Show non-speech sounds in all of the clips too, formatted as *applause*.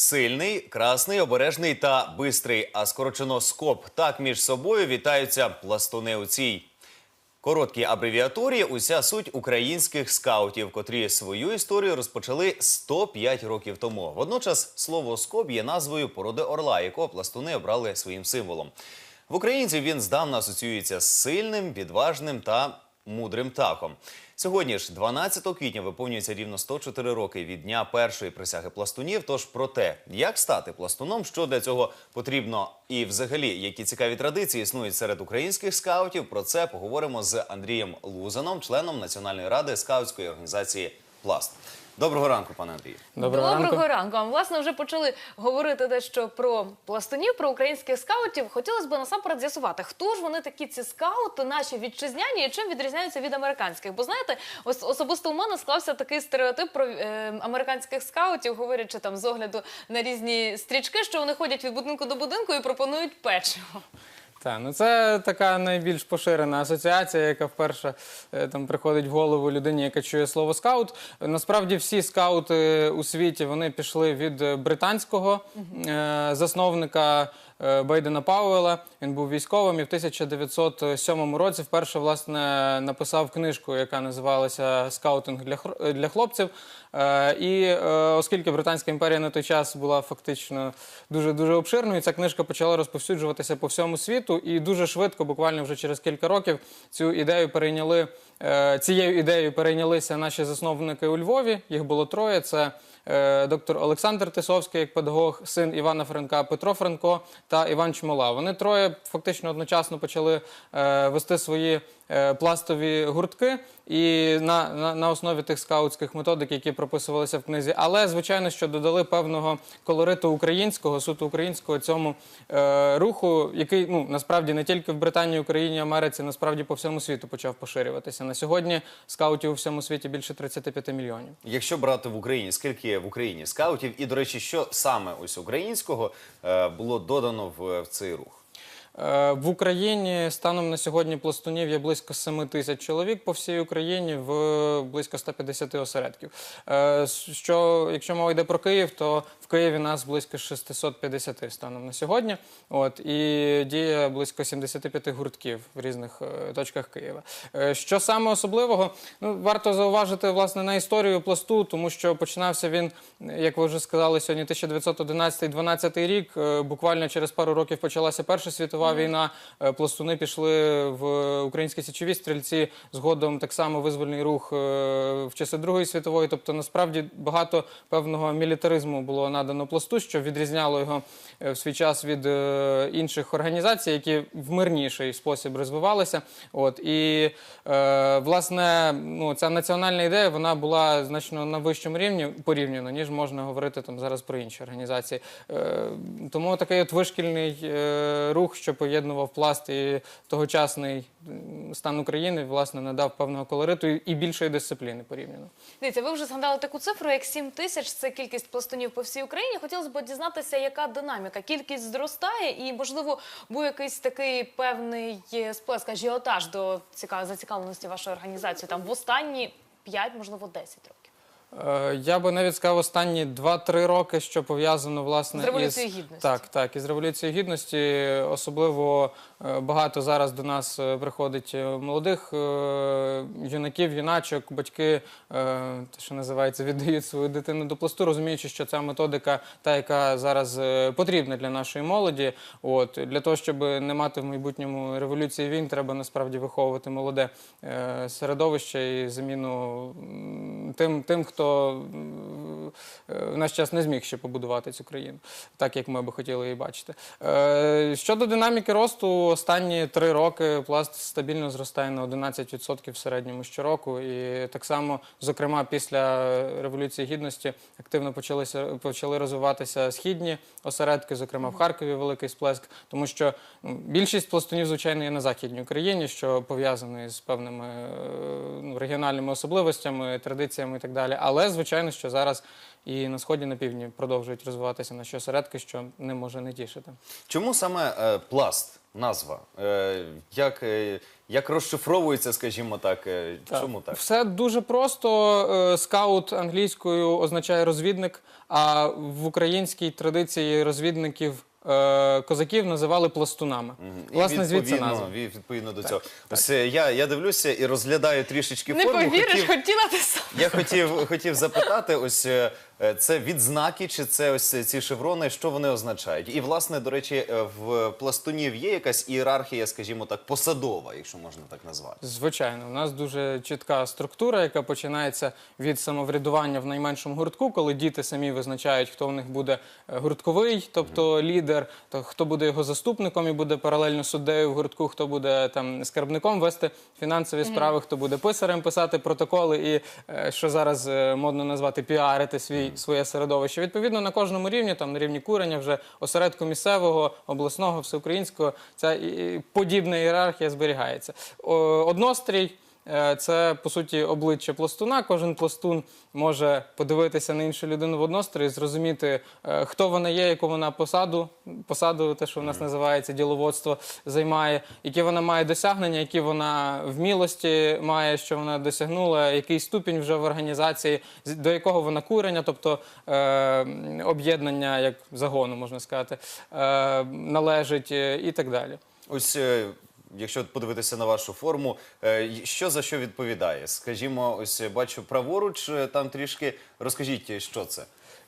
Сильний, красний, обережний та бистрий, а скорочено СКОП. Так між собою вітаються пластуни у цій короткій абревіатурі. Уся суть українських скаутів, котрі свою історію розпочали 105 років тому. Водночас слово СКОП є назвою породи орла, якого пластуни обрали своїм символом. В українців він здавна асоціюється з сильним, відважним та мудрим таком. Сьогодні ж, 12 квітня, виповнюється рівно 104 роки від дня першої присяги пластунів. Тож про те, як стати пластуном, що для цього потрібно, і взагалі які цікаві традиції існують серед українських скаутів. Про це поговоримо з Андрієм Лузаном, членом Національної ради скаутської організації Пласт. Доброго ранку, пане Андрію. Доброго, ранку. ранку. А ми, власне, вже почали говорити дещо про пластунів, про українських скаутів. Хотілося б насамперед з'ясувати, хто ж вони такі ці скаути, наші вітчизняні, і чим відрізняються від американських. Бо знаєте, ось особисто у мене склався такий стереотип про е, американських скаутів, говорячи там з огляду на різні стрічки, що вони ходять від будинку до будинку і пропонують печиво. Так, ну це така найбільш поширена асоціація, яка вперше е, там приходить в голову людині, яка чує слово скаут. Насправді всі скаути у світі вони пішли від е, британського е, засновника. Е, Бейдена Пауела, він був військовим і в 1907 році вперше власне написав книжку, яка називалася Скаутинг для для хлопців. Е, І е, оскільки Британська імперія на той час була фактично дуже дуже обширною, ця книжка почала розповсюджуватися по всьому світу, і дуже швидко, буквально вже через кілька років, цю ідею перейняли цією ідеєю перейнялися наші засновники у Львові. Їх було троє. Це е, доктор Олександр Тисовський, як педагог, син Івана Франка, Петро Франко та Іван Чмола. Вони троє фактично одночасно почали е, вести свої е, пластові гуртки і на, на, на основі тих скаутських методик, які прописувалися в книзі. Але звичайно, що додали певного колориту українського, суто українського цьому е, руху, який ну насправді не тільки в Британії, Україні, Америці, насправді по всьому світу почав поширюватися. На сьогодні скаутів у всьому світі більше 35 мільйонів. Якщо брати в Україні, скільки є в Україні скаутів, і до речі, що саме ось українського е, було додано в, в цей рух? Е, В Україні станом на сьогодні пластунів є близько 7 тисяч чоловік по всій Україні в близько 150 осередків. Е, Що, якщо мова йде про Київ, то в Києві нас близько 650 станом на сьогодні. От, і діє близько 75 гуртків в різних е, точках Києва. Що саме особливого? Ну, варто зауважити власне на історію пласту, тому що починався він, як ви вже сказали, сьогодні 1911-12 рік. Буквально через пару років почалася Перша світова війна. Е, Пластуни пішли в українські січові стрільці. Згодом так само визвольний рух е, в часи Другої світової. Тобто, насправді багато певного мілітаризму було надано пласту, що відрізняло його е, в свій час від інших організацій, які в мирніший спосіб розвивалися. От і е, власне, ну ця національна ідея вона була значно на вищому рівні порівняно, ніж можна говорити там зараз про інші організації. Е, тому такий от вишкільний е, рух, що поєднував пласт і тогочасний стан України, власне, надав певного колориту і- більшої дисципліни порівняно. Дивіться, ви вже згадали таку цифру, як 7 тисяч. Це кількість пластунів по всій Україні. Хотілося б дізнатися, яка динаміка. Кількість зростає, і можливо був якийсь такий певний е, сплеск, ажіотаж до цікав... зацікавленості вашої організації. Там в останні 5, можливо, 10 років. Е, Я би навіть сказав останні 2-3 роки, що пов'язано власне З Революцією із... Гідності. Так, так, із революцією гідності. Особливо е, багато зараз до нас е, приходить е, молодих е, юнаків, юначок, батьки, е, те, що називається, *laughs* віддають свою дитину до пласту, розуміючи, що ця методика, та яка зараз е, потрібна для нашої молоді. От для того, щоб не мати в майбутньому революції війн, треба насправді виховувати молоде е, середовище і заміну м, тим, тим, хто м, е, в наш час не зміг ще побудувати цю країну, так як ми би хотіли її бачити. Е, Щодо динаміки росту, останні три роки пласт стабільно зростає на 11% в середньому щороку. І так само, зокрема, після Революції Гідності активно почалися почали розвиватися східні осередки, зокрема в Харкові великий сплеск, тому що більшість пластунів, звичайно, є на західній Україні, що пов'язано з певними е, ну, регіональними особливостями, традиціями і так далі. Але звичайно, що зараз і на сході, на півдні продовжують розвиватися наші осередки, що не може не тішити. Чому саме е, пласт? назва. Е, як, е, як розшифровується, скажімо так, е, чому так? Все дуже просто. Е, Скаут англійською означає розвідник, а в українській традиції розвідників е, козаків називали пластунами. І Власне, звідси відповідно- назва. від- Відповідно до цього. Ось е, я, я дивлюся і розглядаю трішечки Не форму. повіриш, Хотів- хотіла ти сам. Я хотів, хотів запитати, ось е, е, це відзнаки, чи це ось ці шеврони, що вони означають? І власне, до речі, е, в пластунів є якась ієрархія, скажімо так, посадова, якщо можна так назвати. Звичайно, у нас дуже чітка структура, яка починається від самоврядування в найменшому гуртку, коли діти самі визначають, хто в них буде е, гуртковий, тобто лідер, то хто буде його заступником і буде паралельно суддею в гуртку, хто буде там скарбником вести фінансові справи, хто буде писарем писати протоколи і е, що зараз е, модно назвати піарити свій своє середовище. Відповідно, на кожному рівні, там на рівні курення, вже осередку місцевого, обласного, всеукраїнського, ця і- подібна ієрархія зберігається. Однострій. Е, Це по суті обличчя пластуна. Кожен пластун може подивитися на іншу людину в однострій, зрозуміти, е, хто вона є, яку вона посаду, посаду, те, що в нас називається діловодство, займає, які вона має досягнення, які вона вмілості має, що вона досягнула, який ступінь вже в організації, до якого вона курення, тобто е, об'єднання як загону, можна сказати, е, належить е, і так далі. Ось. Якщо подивитися на вашу форму, е, що за що відповідає? Скажімо, ось е, бачу праворуч, е, там трішки розкажіть, що це.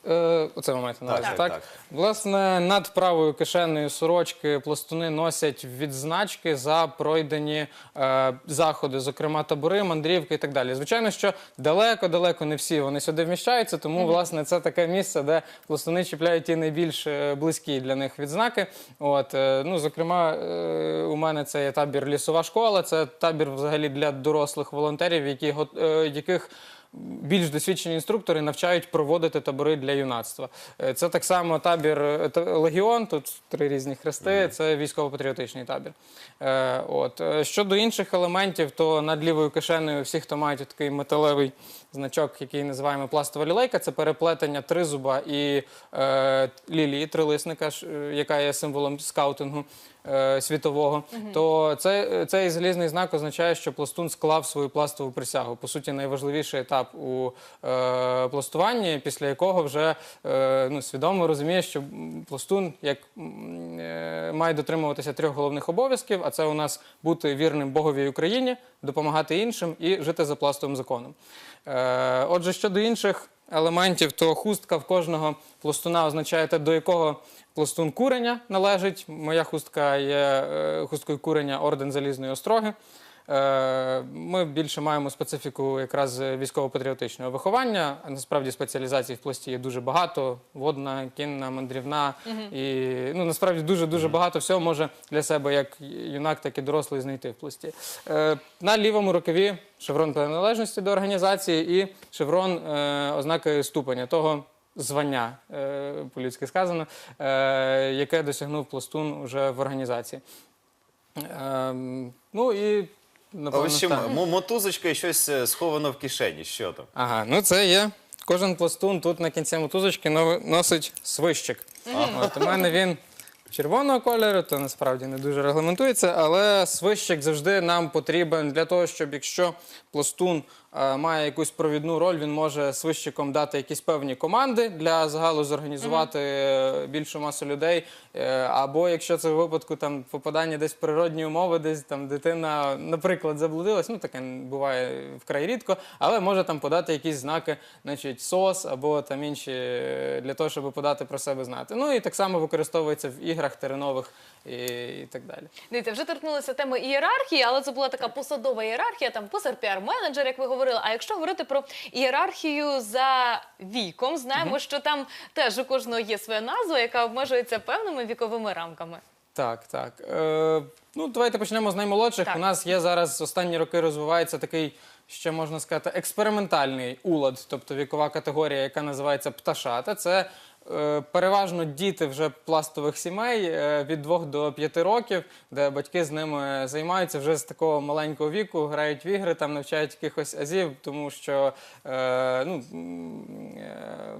Е, Оце ви маєте на Так, увазі, так, так, так. Власне, над правою кишенею сорочки пластуни носять відзначки за пройдені е, заходи, зокрема табори, мандрівки і так далі. Звичайно, що далеко-далеко не всі вони сюди вміщаються, тому власне це таке місце, де пластуни чіпляють ті найбільш е, близькі для них відзнаки. От, е, ну, зокрема, е, у мене це є табір лісова школа, це табір взагалі для дорослих волонтерів, які, го- е, яких більш досвідчені інструктори навчають проводити табори для юнацтва. Е, Це так само табір е, Легіон, тут три різні хрести, це військово-патріотичний табір. Е, От. Щодо інших елементів, то над лівою кишенею всі, хто мають такий металевий значок, який називаємо пластова лілейка, це переплетення тризуба і е, лілії, трилисника, е, яка є символом скаутингу е, світового, то це, цей залізний знак означає, що пластун склав свою пластову присягу. По суті, найважливіший етап у е, пластуванні, після якого вже е, ну, свідомо розуміє, що пластун як е, має дотримуватися трьох головних обов'язків, а це у нас бути вірним Богові Україні, допомагати іншим і жити за пластовим законом. Е, отже, щодо інших елементів, то хустка в кожного пластуна означає те, до якого пластун курення належить. Моя хустка є е, хусткою курення орден залізної остроги. Е, Ми більше маємо специфіку якраз військово-патріотичного виховання. Насправді спеціалізацій в пласті є дуже багато: водна, кінна, мандрівна. І ну, насправді дуже дуже багато всього може для себе як юнак, так і дорослий знайти в пласті. Е, На лівому рукаві шеврон приналежності до організації і шеврон е, ознаки ступеня того. Звання по-людськи сказано, яке досягнув пластун вже в організації. Ем, ну і напевно. ось чим так. мо- мотузочка і щось е, сховано в кишені. Що там? Ага, ну це є. Кожен пластун тут на кінці мотузочки но- носить свищик. От у мене він червоного кольору, то насправді не дуже регламентується, але свищик завжди нам потрібен для того, щоб якщо пластун має якусь провідну роль, він може свищиком дати якісь певні команди для загалу зорганізувати е, більшу масу людей. Е, Або якщо це в випадку там попадання десь в природні умови, десь там дитина, наприклад, заблудилась, ну таке буває вкрай рідко, але може там подати якісь знаки, значить, сос або там інші е, для того, щоб подати про себе знати. Ну і так само використовується в іграх теренових і, і так далі. Дивіться, вже торкнулися теми ієрархії, але це була така посадова ієрархія, там писар, піар-менеджер, як ви говорили. А якщо говорити про ієрархію за віком, знаємо, що там теж у кожного є своя назва, яка обмежується певними віковими рамками. Так, так. Е, ну, давайте почнемо з наймолодших. Так. У нас є зараз останні роки розвивається такий, ще можна сказати, експериментальний улад, тобто вікова категорія, яка називається пташата. Це переважно діти вже пластових сімей е, від 2 до 5 років, де батьки з ними займаються вже з такого маленького віку, грають в ігри, там навчають якихось азів, тому що е, ну, е,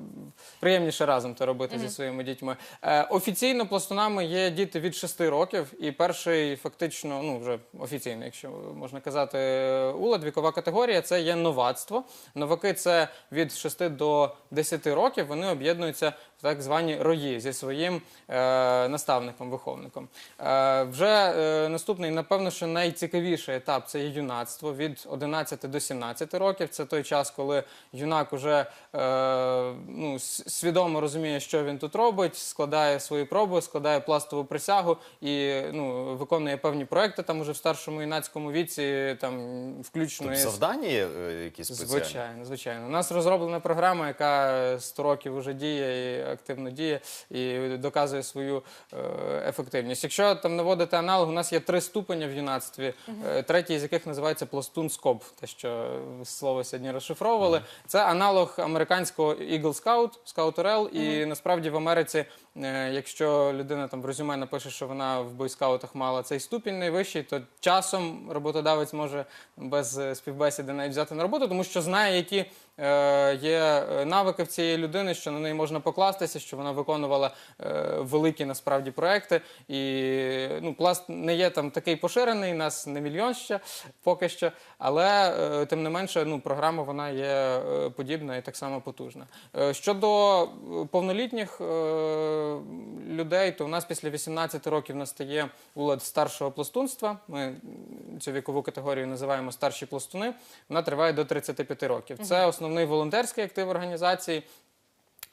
приємніше разом це робити зі своїми дітьми. Е, офіційно пластунами є діти від 6 років, і перший фактично, ну вже офіційно, якщо можна казати, улад, вікова категорія це є новацтво. Новаки це від 6 до 10 років. Вони об'єднуються в так звані рої зі своїм е, наставником, виховником. Е, вже е, наступний, напевно, що найцікавіший етап це є юнацтво від 11 до 17 років. Це той час, коли юнак уже ну, свідомо розуміє, що він тут робить, складає свої проби, складає пластову присягу і ну, виконує певні проекти там уже в старшому юнацькому віці, там включно Тут із- завдання є якісь спеціальні? Звичайно, звичайно. У нас розроблена програма, яка 100 років вже діє і активно діє і доказує свою е, ефективність. Якщо там наводити аналог, у нас є три ступеня в юнацтві, е, третій з яких називається пластун скоп, те, що слово сьогодні розшифровували. Це аналог американського Eagle Scout, Scout RL, і насправді в Америці. Е, Якщо людина там в резюме напише, що вона в бойскаутах мала цей ступінь найвищий, то часом роботодавець може без е, співбесіди навіть взяти на роботу, тому що знає, які е, є навики в цієї людини, що на неї можна покластися, що вона виконувала великі насправді проекти. І ну, пласт не є там такий поширений, нас не мільйон ще поки що, але тим не менше, ну, програма вона є подібна і так само потужна. Щодо повнолітніх людей, то у нас після 18 років настає улад старшого пластунства. Ми цю вікову категорію називаємо старші пластуни. Вона триває до 35 років. Це основний волонтерський актив організації.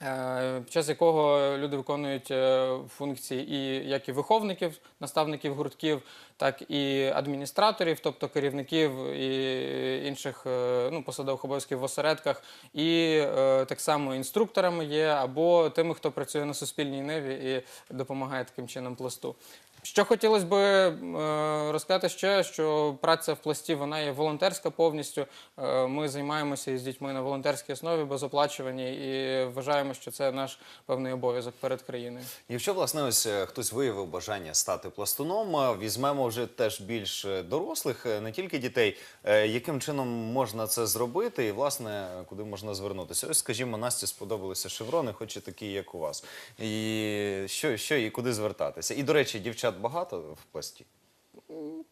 Е, Під час якого люди виконують е, функції і як і виховників, наставників гуртків, так і адміністраторів, тобто керівників і інших е, ну, посадових обов'язків в осередках, і так само інструкторами є, або тими, хто працює на суспільній ниві і допомагає таким чином пласту. Що хотілося б е, розказати ще, що праця в пласті вона є волонтерська повністю. Е, Ми займаємося із дітьми на волонтерській основі безоплачувані і вважаємо, що це наш певний обов'язок перед країною. Якщо власне ось е, хтось виявив бажання стати пластуном, е, візьмемо вже теж більш е, дорослих, не тільки дітей. Е, Яким чином можна це зробити, і власне куди можна звернутися? Ось, скажімо, Насті сподобалися шеврони, хоче такі, як у вас. І що, що і куди звертатися? І до речі, дівчат багато в пласті.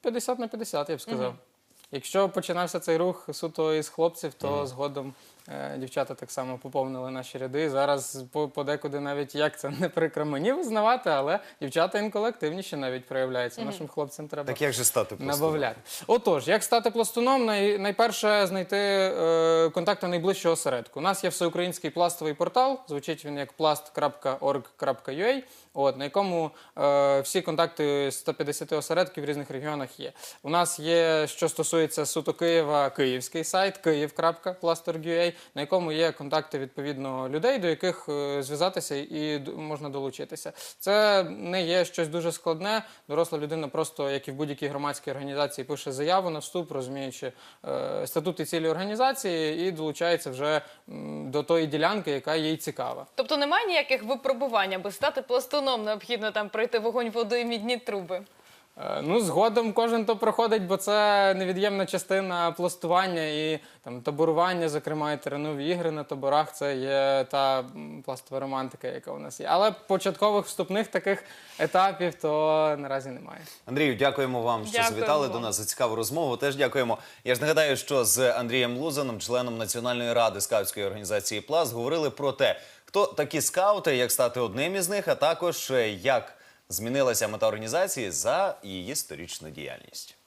50 на 50, я б сказав. Якщо починався цей рух суто із хлопців, то згодом дівчата так само поповнили наші ряди. Зараз по- подекуди навіть як це не прикро мені визнавати, але дівчата інколи активніші навіть проявляються. Нашим хлопцям треба. Так як же стати? Набавляти. Отож, як стати пластуном, най, найперше знайти е, контакти найближчого осередку. У нас є всеукраїнський пластовий портал, звучить він як plast.org.ua, от, на якому е, всі контакти 150 осередків в різних регіонах є. У нас є, що стосується суто Києва, київський сайт київ.plast.org.ua, на якому є контакти відповідно людей, до яких е, зв'язатися і можна долучитися. Це не є щось дуже складне. Доросла людина просто, як і в будь-якій громадській організації, пише заяву на вступ, розуміючи е, статут і цілі організації, і долучається вже до тої ділянки, яка їй цікава. Тобто немає ніяких випробувань, аби стати пластуном, необхідно там пройти вогонь, воду і мідні труби. Е, Ну, згодом кожен то проходить, бо це невід'ємна частина пластування і там таборування, зокрема, і теренові ігри на таборах. Це є та пластова романтика, яка у нас є. Але початкових вступних таких етапів то наразі немає. Андрію, дякуємо вам, що Дякуємо завітали до нас за цікаву розмову. Теж дякуємо. Я ж нагадаю, що з Андрієм Лузаном, членом Національної ради скаутської організації Пласт, говорили про те, хто такі скаути, як стати одним із них, а також е, як змінилася мета організації за її сторічну діяльність.